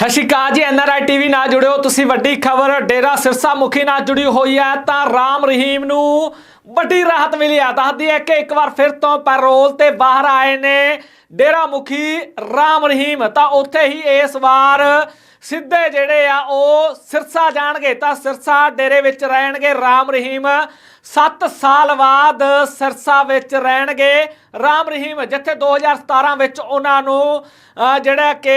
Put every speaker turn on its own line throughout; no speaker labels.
ਸਤਿ ਸ਼੍ਰੀ ਅਕਾਲ ਜੀ NRI TV ਨਾਲ ਜੁੜਿਓ। ਤੁਸੀਂ ਵੱਡੀ ਖਬਰ, ਡੇਰਾ ਸਿਰਸਾ ਮੁਖੀ ਨਾਲ ਜੁੜੀ ਹੋਈ ਹੈ। ਤਾਂ ਰਾਮ ਰਹੀਮ ਨੂੰ ਵੱਡੀ ਰਾਹਤ ਮਿਲੀ ਆ ਦੱਸਦੀ ਹੈ ਕਿ ਇੱਕ ਵਾਰ ਫਿਰ ਤੋਂ ਪੈਰੋਲ ਤੇ ਬਾਹਰ ਆਏ ਨੇ ਡੇਰਾ ਮੁਖੀ ਰਾਮ ਰਹੀਮ। ਤਾਂ ਉੱਥੇ ਹੀ ਇਸ ਵਾਰ ਸਿੱਧੇ ਜਿਹੜੇ ਆ, ਉਹ ਸਿਰਸਾ ਜਾਣਗੇ ਤਾਂ ਸਿਰਸਾ ਡੇਰੇ ਵਿੱਚ ਰਹਿਣਗੇ। ਰਾਮ ਰਹੀਮ 7 ਸਾਲ ਬਾਅਦ ਸਿਰਸਾ ਵਿੱਚ ਰਹਿਣਗੇ। ਰਾਮ ਰਹੀਮ ਜਿੱਥੇ 2017 ਵਿੱਚ ਉਹਨਾਂ ਨੂੰ ਜਿਹੜਾ ਕਿ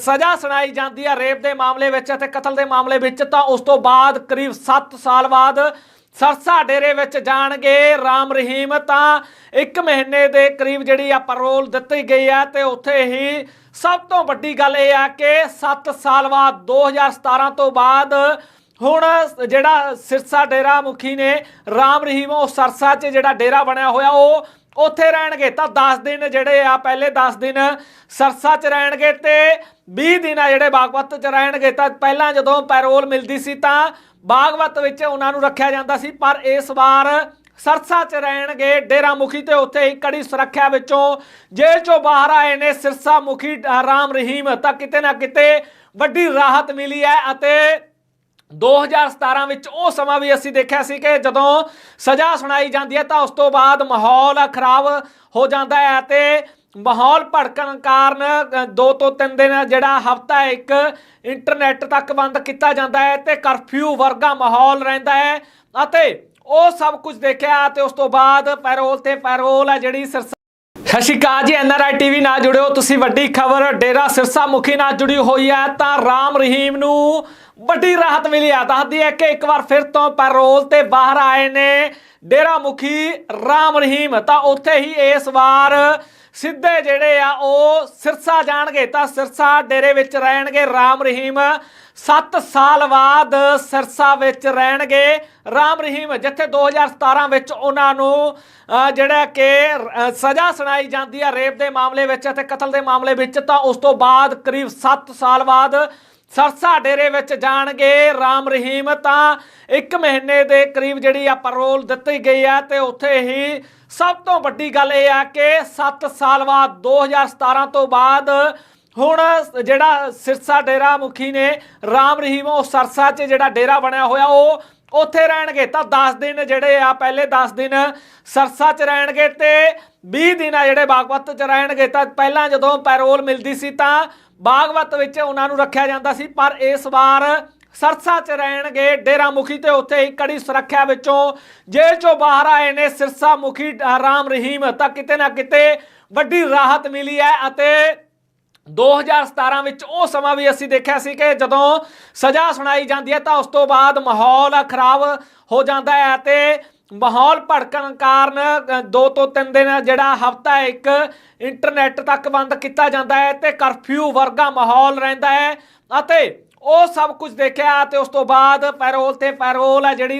ਸਜ਼ਾ ਸੁਣਾਈ ਜਾਂਦੀ ਆ ਰੇਪ ਦੇ ਮਾਮਲੇ ਵਿੱਚ ਅਤੇ ਕਤਲ ਦੇ ਮਾਮਲੇ ਵਿੱਚ, ਤਾਂ ਉਸ ਤੋਂ ਬਾਅਦ ਕਰੀਬ 7 ਸਾਲ ਬਾਅਦ ਸਰਸਾ ਡੇਰੇ ਵਿੱਚ ਜਾਣਗੇ, ਰਾਮ ਰਹੀਮ ਤਾਂ 1 ਮਹੀਨੇ ਦੇ ਕਰੀਬ ਜਿਹੜੀ ਆ ਪੈਰੋਲ ਦਿੱਤੀ ਗਈ ਆ ਤੇ ਉੱਥੇ ਹੀ ਸਭ ਤੋਂ ਵੱਡੀ ਗੱਲ ਇਹ ਆ ਕਿ 7 ਸਾਲ ਬਾਅਦ 2017 ਤੋਂ ਬਾਅਦ ਹੁਣ ਜਿਹੜਾ ਸਿਰਸਾ ਡੇਰਾ ਮੁਖੀ ਨੇ, ਰਾਮ ਰਹੀਮ ਉਹ ਸਰਸਾ 'ਚ ਜਿਹੜਾ ਡੇਰਾ ਬਣਿਆ ਹੋਇਆ, ਉਹ ਉੱਥੇ ਰਹਿਣਗੇ। ਤਾਂ 10 ਦਿਨ ਜਿਹੜੇ ਆ, ਪਹਿਲੇ 10 ਦਿਨ ਸਰਸਾ 'ਚ ਰਹਿਣਗੇ ਤੇ 20 ਦਿਨ ਆ ਜਿਹੜੇ ਬਾਗਵਤ 'ਚ ਰਹਿਣਗੇ। ਤਾਂ ਪਹਿਲਾਂ ਜਦੋਂ ਪੈਰੋਲ ਮਿਲਦੀ ਸੀ ਤਾਂ ਬਾਗਵਤ ਵਿੱਚ ਉਹਨਾਂ ਨੂੰ ਰੱਖਿਆ ਜਾਂਦਾ ਸੀ, ਪਰ ਇਸ ਵਾਰ ਸਰਸਾ 'ਚ ਰਹਿਣਗੇ ਡੇਰਾ ਮੁਖੀ ਤੇ ਉੱਥੇ ਹੀ ਕੜੀ ਸੁਰੱਖਿਆ ਵਿੱਚੋਂ ਜੇਲ੍ਹ 'ਚੋਂ ਬਾਹਰ ਆਏ ਨੇ ਸਿਰਸਾ ਮੁਖੀ ਰਾਮ ਰਹੀਮ। ਤਾਂ ਕਿਤੇ ਨਾ ਕਿਤੇ ਵੱਡੀ ਰਾਹਤ ਮਿਲੀ ਹੈ ਅਤੇ 2017 ਵਿੱਚ ਉਹ ਸਮਾਂ ਵੀ ਅਸੀਂ ਦੇਖਿਆ ਸੀ ਕਿ ਜਦੋਂ ਸਜ਼ਾ ਸੁਣਾਈ ਜਾਂਦੀ ਹੈ ਤਾਂ ਉਸ ਤੋਂ ਬਾਅਦ ਮਾਹੌਲ ਖਰਾਬ ਹੋ ਜਾਂਦਾ ਹੈ ਤੇ ਮਾਹੌਲ ਭੜਕਣ ਕਾਰਨ ਅ, ਦੋ ਤੋਂ ਤਿੰਨ ਦਿਨ ਜਿਹੜਾ ਹਫਤਾ ਇੱਕ ਇੰਟਰਨੈਟ ਤੱਕ ਬੰਦ ਕੀਤਾ ਜਾਂਦਾ ਹੈ ਤੇ ਕਰਫਿਊ ਵਰਗਾ ਮਾਹੌਲ ਰਹਿੰਦਾ ਹੈ ਅਤੇ ਉਹ ਸਭ ਕੁਝ ਦੇਖਿਆ ਤੇ ਉਸ ਤੋਂ ਬਾਅਦ ਪੈਰੋਲ ਤੇ ਪੈਰੋਲ ਹੈ ਜਿਹੜੀ ਸਿਰਸਾ ਸਤਿ ਸ਼੍ਰੀ ਅਕਾਲ ਜੀ ਐਨਆਰਆਈ ਟੀਵੀ ਨਾਲ ਜੁੜਿਓ। ਤੁਸੀਂ ਵੱਡੀ ਖਬਰ ਡੇਰਾ ਸਿਰਸਾ ਮੁਖੀ ਨਾਲ ਜੁੜੀ ਹੋਈ ਹੈ ਤਾਂ ਰਾਮ ਰਹੀਮ ਨੂੰ ਵੱਡੀ ਰਾਹਤ ਮਿਲੀ ਆ। ਦੱਸਦੀ ਹੈ ਕਿ ਇੱਕ ਵਾਰ ਫਿਰ ਤੋਂ ਪੈਰੋਲ ਤੇ ਬਾਹਰ ਆਏ ਨੇ ਡੇਰਾ ਮੁਖੀ ਰਾਮ ਰਹੀਮ। ਤਾਂ ਉੱਥੇ ਹੀ ਇਸ ਵਾਰ ਸਿੱਧੇ ਜਿਹੜੇ ਆ, ਉਹ ਸਿਰਸਾ ਜਾਣਗੇ। ਤਾਂ ਸਿਰਸਾ ਡੇਰੇ ਵਿੱਚ ਰਹਿਣਗੇ ਰਾਮ ਰਹੀਮ। 7 ਸਾਲ ਬਾਅਦ ਸਿਰਸਾ ਵਿੱਚ ਰਹਿਣਗੇ ਰਾਮ ਰਹੀਮ, ਜਿੱਥੇ 2017 ਵਿੱਚ ਉਹਨਾਂ ਨੂੰ ਜਿਹੜਾ ਕਿ ਸਜ਼ਾ ਸੁਣਾਈ ਜਾਂਦੀ ਹੈ ਰੇਪ ਦੇ ਮਾਮਲੇ ਵਿੱਚ ਅਤੇ ਕਤਲ ਦੇ ਮਾਮਲੇ ਵਿੱਚ। ਤਾਂ ਉਸ ਤੋਂ ਬਾਅਦ ਕਰੀਬ 7 ਸਾਲ ਬਾਅਦ ਸਰਸਾ ਡੇਰੇ ਵਿੱਚ ਜਾਣਗੇ, ਰਾਮ ਰਹੀਮ ਤਾਂ 1 ਮਹੀਨੇ ਦੇ ਕਰੀਬ ਜਿਹੜੀ ਆ ਪੈਰੋਲ ਦਿੱਤੀ ਗਈ ਆ ਤੇ ਉੱਥੇ ਹੀ ਸਭ ਤੋਂ ਵੱਡੀ ਗੱਲ ਇਹ ਆ ਕਿ 7 ਸਾਲ ਬਾਅਦ 2017 ਤੋਂ ਬਾਅਦ ਹੁਣ ਜਿਹੜਾ ਸਿਰਸਾ ਡੇਰਾ ਮੁਖੀ ਨੇ ਰਾਮ ਰਹੀਮ, ਉਹ ਸਰਸਾ 'ਚ ਜਿਹੜਾ ਡੇਰਾ ਬਣਿਆ ਹੋਇਆ, ਉਹ ਉੱਥੇ ਰਹਿਣਗੇ। ਤਾਂ 10 ਦਿਨ ਜਿਹੜੇ ਆ, ਪਹਿਲੇ 10 ਦਿਨ ਸਰਸਾ 'ਚ ਰਹਿਣਗੇ ਤੇ 20 ਦਿਨ ਆ ਜਿਹੜੇ ਬਾਗਵਤ 'ਚ ਰਹਿਣਗੇ। ਤਾਂ ਪਹਿਲਾਂ ਜਦੋਂ ਪੈਰੋਲ ਮਿਲਦੀ ਸੀ ਤਾਂ ਬਾਗਵਤ ਵਿੱਚ ਉਹਨਾਂ ਨੂੰ ਰੱਖਿਆ ਜਾਂਦਾ ਸੀ। ਪਰ ਇਸ ਵਾਰ ਸਰਸਾ 'ਚ ਰਹਿਣਗੇ ਡੇਰਾ ਮੁਖੀ ਤੇ ਉੱਥੇ ਹੀ ਕੜੀ ਸੁਰੱਖਿਆ ਵਿੱਚੋਂ ਜੇਲ੍ਹ 'ਚੋਂ ਬਾਹਰ ਆਏ ਨੇ ਸਿਰਸਾ ਮੁਖੀ ਰਾਮ ਰਹੀਮ। ਤਾਂ ਕਿਤੇ ਨਾ ਕਿਤੇ ਵੱਡੀ ਰਾਹਤ ਮਿਲੀ ਹੈ ਅਤੇ 2017 ਵਿੱਚ ਉਹ ਸਮਾਂ ਵੀ ਅਸੀਂ ਦੇਖਿਆ ਸੀ ਕਿ ਜਦੋਂ ਸਜ਼ਾ ਸੁਣਾਈ ਜਾਂਦੀ ਹੈ ਤਾਂ ਉਸ ਤੋਂ ਬਾਅਦ ਮਾਹੌਲ ਖਰਾਬ ਹੋ ਜਾਂਦਾ ਹੈ ਤੇ ਮਾਹੌਲ ਭੜਕਣ ਕਾਰਨ ਦੋ ਤੋਂ ਤਿੰਨ ਦਿਨ ਜਿਹੜਾ ਹਫਤਾ ਇੱਕ ਇੰਟਰਨੈਟ ਤੱਕ ਬੰਦ ਕੀਤਾ ਜਾਂਦਾ ਹੈ ਤੇ ਕਰਫਿਊ ਵਰਗਾ ਮਾਹੌਲ ਰਹਿੰਦਾ ਹੈ ਅਤੇ ਉਹ ਸਭ ਕੁਝ ਦੇਖਿਆ ਤੇ ਉਸ ਤੋਂ ਬਾਅਦ ਪੈਰੋਲ ਤੇ ਪੈਰੋਲ ਹੈ ਜਿਹੜੀ